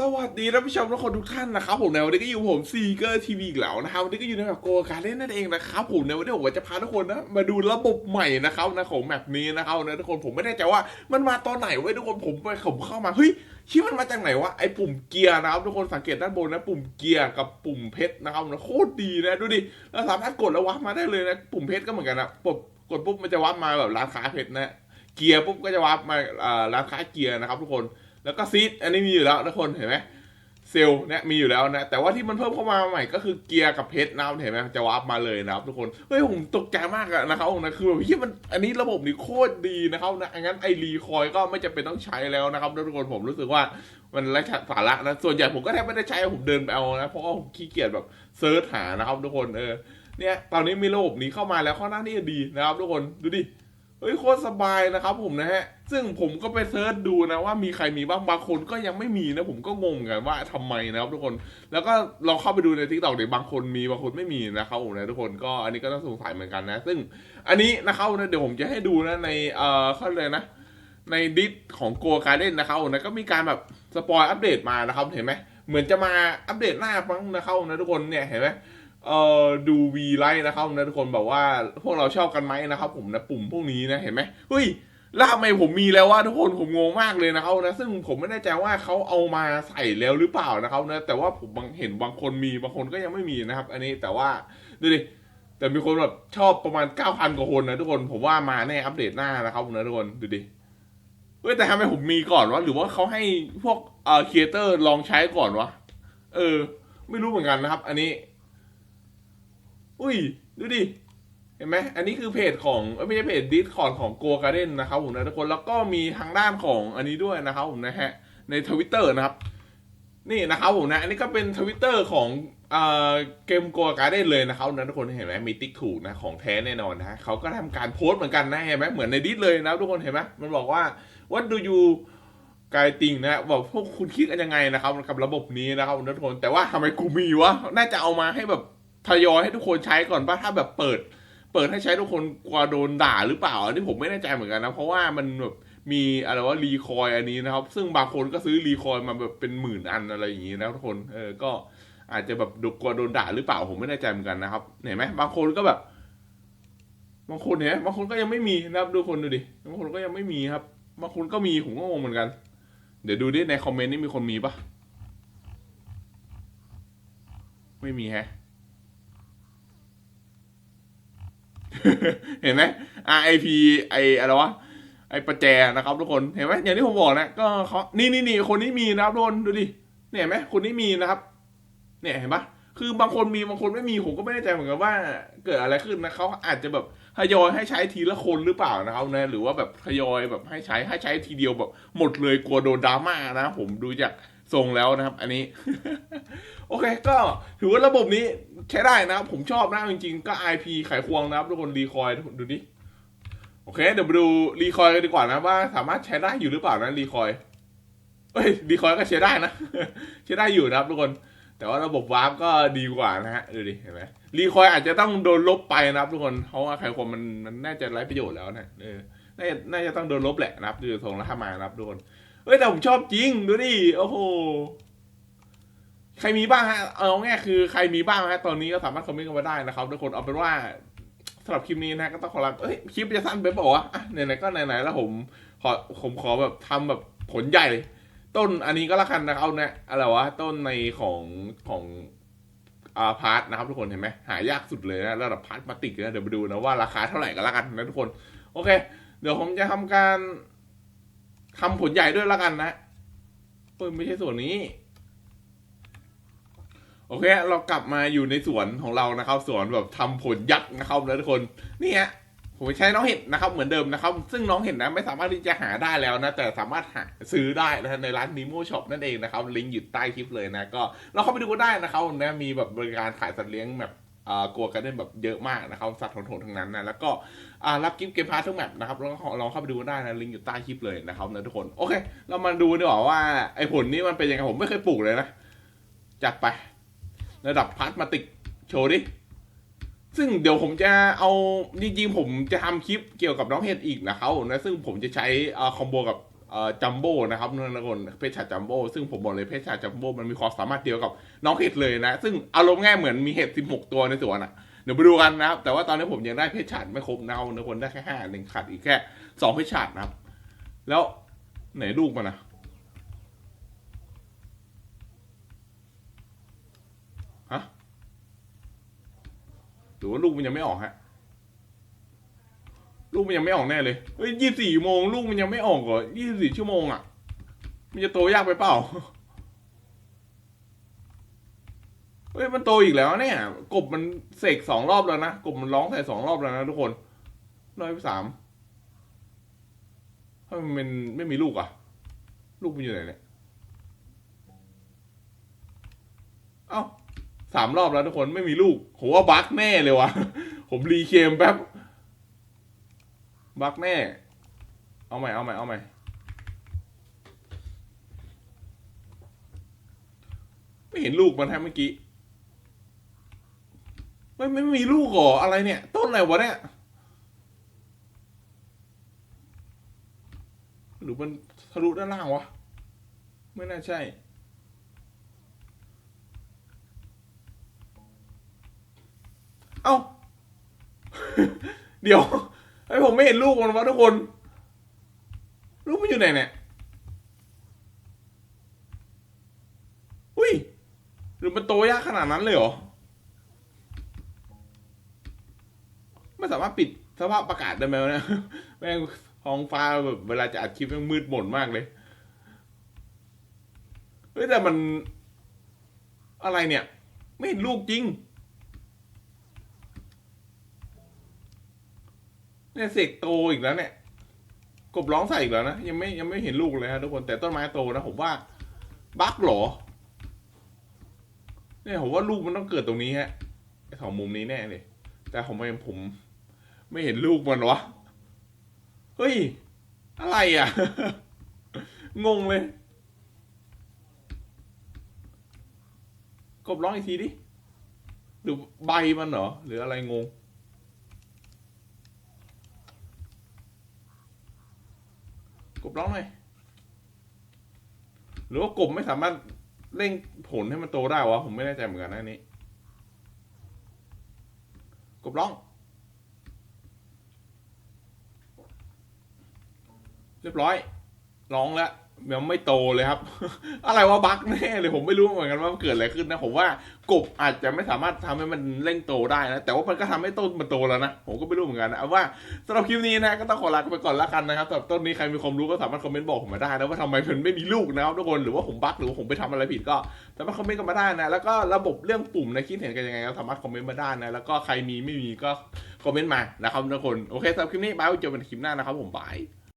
สวัสดีท่านผู้ชมทุกคนทุกท่านนะครับผมในวันนี้ก็อยู่ผมซีเกอร์ทีวีอีกแล้วนะครับวันนี้ก็อยู่ในแบบโกการเล่นนั่นเองนะครับผมในวันนี้ผมจะพาทุกคนนะมาดูระบบใหม่นะครับนะของแมปนี้นะครับนะทุกคนผมไม่แน่ใจว่ามันมาตอนไหนเว้ยทุกคนผมไปผมเข้ามาเฮ้ยคิดมันมาจากไหนวะไอ้ปุ่มเกียร์นะครับทุกคนสังเกตด้านบนนะ ปุ่มเกียร์กับปุ่มเพชรนะครับนะโคตรดีนะดูดิเราสามารถกดแล้ววับมาได้เลยนะปุ่มเพชรก็เหมือนกันนะกดกดปุ๊บมันจะวับมาแบบร้านค้าเพชรนะเกียร์ปุ๊บก็จะวับมาอ่าร้านค้าเกียร์นะครับทุกคน แล้วก็ซีดอันนี้มีอยู่แล้วทุกคนเห็นไหมเซลล์เนี่ยมีอยู่แล้วนะ แต่ว่าที่มันเพิ่มเข้ามาใหม่ก็คือเกียร์กับเพชรนะครับเห็นไหมจะวาร์ปมาเลยนะครับทุกคนเฮ้ยผมตกใจมากอะนะครับนะคือแบบพี่มันอันนี้ระบบนี้โคตรดีนะครับนะงั้นไอรีคอยก็ไม่จำเป็นต้องใช้แล้วนะครับทุกคนผมรู้สึกว่ามันไร้สาระนะส่วนใหญ่ผมก็แทบไม่ได้ใช้ผมเดินไปเอานะเพราะว่าผมขี้เกียจแบบเซิร์ชหานะครับทุกคนเออเนี่ยตอนนี้มีระบบนี้เข้ามาแล้วข้อหน้านี่ดีนะครับทุกคนดูดิ ฮ้ยโคตรสบายนะครับผมนะฮะ ซึ่งผมก็ไปเซิร์ชดูนะว่ามีใครมีบ้างบางคนก็ยังไม่มีนะ ผมก็งงกันว่าทำไมนะครับทุกคน แล้วก็ลองเข้าไปดูในทิกตอกเดี๋ยวบางคนมีบางคนไม่มีนะครับผมนะทุกคนก็อันนี้ก็ต้องสงสัยเหมือนกันนะ ซึ่งอันนี้นะครับนะเดี๋ยวผมจะให้ดูนะในเอ่อเขาเลยนะ ในดิสของโกการ์เด้นนะครับนะก็มีการแบบสปอยอัปเดตมานะครับเห็นไหมเหมือนจะมาอัปเดตหน้าฟังนะครับนะทุกคนเนี่ยเห็นไหม เอ่อดูวีไลท์นะครับนะทุกคนบอกว่าพวกเราชอบกันไหมนะครับ ผมนะปุ่มพวกนี้นะเห็นไหมเฮ้ยแล้วทำไมผมมีแล้วว่าทุกคนผมงงมากเลยนะครับนะซึ่งผมไม่แน่ใจว่าเขาเอามาใส่แล้วหรือเปล่านะครับนะแต่ว่าผมบางเห็นบางคนมีบางคนก็ยังไม่มีนะครับ อันนี้แต่ว่าดูดิแต่มีคนแบบชอบประมาณ 9,000 กว่าคนนะทุกคนผมว่ามาแน่อัปเดตหน้านะครับนะทุกคนดูดิเฮ้ยแต่ทำไมผมมีก่อนวะหรือว่าเขาให้พวกเอ่อครีเอเตอร์ลองใช้ก่อนวะเออ ไม่รู้เหมือนกันนะครับ อันนี้ อุ้ย ดูดิ เห็นไหม อันนี้คือเพจของไม่ใช่เพจดิสคอร์ดของโกการ์เด้นนะครับผมนะทุกคน แล้วก็มีทางด้านของอันนี้ด้วยนะครับผมนะฮะ ในทวิตเตอร์นะครับ นี่นะครับผมนะ อันนี้ก็เป็นทวิตเตอร์ของเอ่อเกมโกการ์เด้นเลยนะครับนะทุกคนเห็นไหมมีติ๊กถูกนะของแท้แน่นอนนะเขาก็ทำการโพสต์เหมือนกันนะเห็นไหมเหมือนในดิสเลยนะทุกคนเห็นไหมมันบอกว่า what do you กายติงนะบอกพวกคุณคิดกันยังไงนะครับกับระบบนี้นะครับทุกคนแต่ว่าทำไมกูมีวะน่าจะเอามาให้แบบ ทยอยให้ทุกคนใช้ก่อนป่ะถ้าแบบเปิด เปิดให้ใช้ทุกคนกลัวโดนด่าหรือเปล่า อันนี้ผมไม่แน่ใจเหมือนกันนะ เพราะว่ามันแบบมีอะไรว่ารีคอยอันนี้นะครับ ซึ่งบางคนก็ซื้อรีคอยมาแบบเป็นหมื่นอันอะไรอย่างนี้นะทุกคนเออก็อาจจะแบบดูกลัวโดนด่าหรือเปล่าผมไม่แน่ใจเหมือนกันนะครับเห็นไหมบางคนก็แบบ บางคนเนี่ยบางคนก็ยังไม่มีนะครับดูคนดูดิบางคนก็ยังไม่มีครับ บางคนก็มีผมก็งงเหมือนกัน เดี๋ยวดูดิในคอมเมนต์นี่มีคนมีปะไม่มีแฮะ เห็นไหม RIP ไออะไรวะไอประแจนะครับทุกคนเห็นไหมอย่างที่ผมบอกนะก็เขานี่นี่นี่คนนี้มีนะครับทุกคนดูดิเนี่ยเห็นไหมคนนี้มีนะครับ เนี่ยเห็นปะคือบางคนมีบางคนไม่มีผมก็ไม่แน่ใจเหมือนกันว่าเกิดอะไรขึ้นนะเขาอาจจะแบบทยอยให้ใช้ทีละคนหรือเปล่านะครับนะหรือว่าแบบทยอยแบบให้ใช้ให้ใช้ทีเดียวแบบหมดเลยกลัวโดนดราม่านะ ผมดูจาก ทรงแล้วนะครับ อันนี้ โอเค ก็ถือว่าระบบนี้ใช้ได้นะผมชอบนะจริงๆ ก็ IP ไขควงนะครับ ทุกคนรีคอยดูดิโอเค เดี๋ยวมาดูรีคอยกันดีกว่านะว่าสามารถใช้ได้อยู่หรือเปล่านะรีคอยเอ้ยรีคอยก็ใช้ได้นะใช้ได้อยู่นะครับทุกคน แต่ว่าระบบวาร์ปก็ดีกว่านะฮะดูดิเห็นไหมรีคอยอาจจะต้องโดนลบไปนะครับ ทุกคนเพราะว่าไขควงมันมันน่าจะไร้ประโยชน์แล้วนะเออน่าจะน่าจะต้องโดนลบแหละนะครับดูทรงแล้วถ้ามานะครับทุกคน เฮ้ยแต่ผมชอบจริงดูดิโอ้โหใครมีบ้างฮะเอาง่ายคือใครมีบ้างฮะตอนนี้ก็สามารถคอมเมนต์กันมาได้นะครับทุกคนเอาเป็นว่าสำหรับคลิปนี้นะก็ต้องขอรับเอ้ยคลิปจะสั้นไปบอกว่าอะไหนๆก็ไหนๆแล้วผมขอผมขอแบบทำแบบผลใหญ่ ต้นอันนี้ก็ล้วกันนะครับเนะอะไรวะต้นในของของอาพาร์ทนะครับทุกคนเห็นไหมหายากสุดเลยนะระดับพาร์ทมาติกนะเดี๋ยวไปดูนะว่าราคาเท่าไหร่กันล้วกันนะทุกคน โอเค เดี๋ยวผมจะทำการ ทำผลใหญ่ด้วยล้วกันนะเปิไม่ใช่ส่วนนี้ โอเค เรากลับมาอยู่ในสวนของเรานะครับ สวนแบบทำผลยักษ์นะครับแล้วทุกคนนี่ฮะผมใช้น้องเห็ดนะครับ เหมือนเดิมนะครับ ซึ่งน้องเห็ดนะไม่สามารถที่จะหาได้แล้วนะ แต่สามารถหาซื้อได้นะในร้าน Nemo Shop นั่นเองนะครับ ลิงก์อยู่ใต้คลิปเลยนะ ก็เราเข้าไปดูก็ได้นะครับนะมีแบบบริการขายสัตว์เลี้ยงแบบ กลัวกันได้แบบเยอะมากนะครับ สัตว์โหดๆทั้งนั้นนะ แล้วก็อ่ารับกิฟต์เกมพาร์ททุกแมปนะครับแล้วก็ลองเข้าไปดูก็ได้นะ ลิงก์อยู่ใต้คลิปเลยนะครับนะทุกคน โอเค เรามาดูดีกว่าว่าไอ้ผลนี้มันเป็นยังไง ผมไม่เคยปลูกเลยนะ จัดไประดับพาร์ทมาติกโชว์ดิ ซึ่งเดี๋ยวผมจะเอาจริงๆผมจะทำคลิปเกี่ยวกับน้องเห็ดอีกนะครับนะซึ่งผมจะใช้คอมโบกับ จัมโบ้นะครับทุกคนเพชรชาจัมโบ้ซึ่งผมบอกเลยเพชรชาจัมโบ้มันมีความสามารถเดียวกับน้องเห็ดเลยนะ ซึ่งอารมณ์ง่ายเหมือนมีเห็ด16 ตัวในสวนอะเดี๋ยวไปดูกันนะครับ แต่ว่าตอนนี้ผมยังได้เพชรชาไม่ครบนะครับทุกคนได้แค่ห้าหนึ่งขาดอีกแค่สองเพชรชานะครับ แล้วไหนลูกมันนะฮะหรือว่าลูกมันยังไม่ออกฮะ ลูกมันยังไม่ออกแน่เลยเฮ้ยยี่สี่โมงลูกมันยังไม่ออกเหรอยี่สี่ชั่วโมงอะ มันจะโตยากไปเปล่า เฮ้ยมันโตอีกแล้วเนี่ย กบมันเสกสองรอบแล้วนะ กบมันร้องใส่สองรอบแล้วนะทุกคนร้อยสามถ้ามันไม่มีลูกอะ ลูกมันอยู่ไหนเนี่ย เอ้าสามรอบแล้วทุกคนไม่มีลูกผมว่าบั๊กแน่เลยวะผมรีเคมแป๊บ บักแน่เอาใหม่เอาใหม่เอาใหม่ไม่เห็นลูกมันแทบเมื่อกี้ไม่ไม่มีลูกหรออะไรเนี่ย ต้นอะไรวะเนี่ยหรือมันทะลุด้านล่างวะ ไม่น่าใช่เอ้า เดี๋ยว อ้ผมไม่เห็นลูกมันวะทุกคน ลูกมันอยู่ไหนเนี่ยอุ้ยหรือมันโตยากขนาดนั้นเลยเหรอไม่สามารถปิดสภาพประกาศได้ไหมวะเนี่ยแม่งท้องฟ้าแบบเวลาจะอัดคลิปแม่งมืดหม่นมากเลยเฮ้ยแต่มันอะไรเนี่ย ไม่เห็นลูกจริง เนี่ยเสกโตอีกแล้วเนี่ย กบร้องใส่อีกแล้วนะ ยังไม่ยังไม่เห็นลูกเลยฮะทุกคนแต่ต้นไม้โตนะผมว่าบั๊กหรอ เนี่ยผมว่าลูกมันต้องเกิดตรงนี้ฮะไอ้สองมุมนี้แน่เลยแต่ผมไม่ผม ไม่เห็นลูกมันวะเฮ้ย อะไรอะ งงเลย กบร้องอีกทีดิหรือใบมันเหรอ หรืออะไรงง กบร้องหน่อยหรือว่ากบไม่สามารถเร่งผลให้มันโตได้วะผมไม่แน่ใจเหมือนกันนะอันนี้ กบร้อง เรียบร้อย ร้องแล้ว ยังไม่โตเลยครับ อะไรวะบั๊กแน่เลยผมไม่รู้เหมือนกันว่าเกิดอะไรขึ้นนะ ผมว่ากบอาจจะไม่สามารถทำให้มันเร่งโตได้นะ แต่ว่ามันก็ทำให้ต้นมันโตแล้วนะ ผมก็ไม่รู้เหมือนกันนะเอาว่าสำหรับคลิปนี้นะก็ต้องขอลาไปก่อนละกันนะครับสำหรับต้นนี้ใครมีความรู้ก็สามารถคอมเมนต์บอกผมมาได้นะว่าทำไมมันไม่มีลูกนะครับทุกคนหรือว่าผมบั๊กหรือว่าผมไปทำอะไรผิดก็สามารถคอมเมนต์กันมาได้นะแล้วก็ระบบเรื่องปุ่มนะคิดเห็นกันยังไงก็สามารถคอมเมนต์มาได้นะแล้วก็ใครมีไม่มีก็คอมเมนต์มานะครับทุกคนโอเคสำหรับคลิปนี้บายไว้เจอกันคลิปหน้านะครับผมบาย